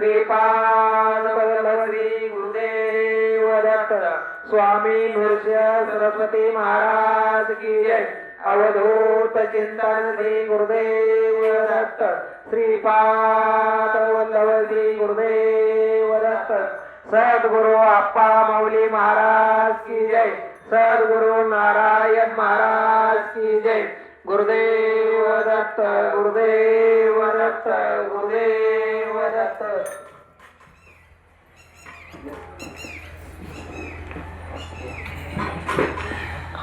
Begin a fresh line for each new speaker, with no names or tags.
श्रीपाद श्री गुरुदेव दत्त स्वामी नृष्य सरस्वती महाराज की जय. अवधूत चिंतन श्री गुरुदेव दत्त श्रीपाद वल्लभ श्री गुरुदेव दत्त सद्गुरु आप्पा मौली महाराज की जय. सद्गुरु नारायण महाराज की जय. गुरुदेव दत्त गुरुदेव दत्त गुरुदेव Thank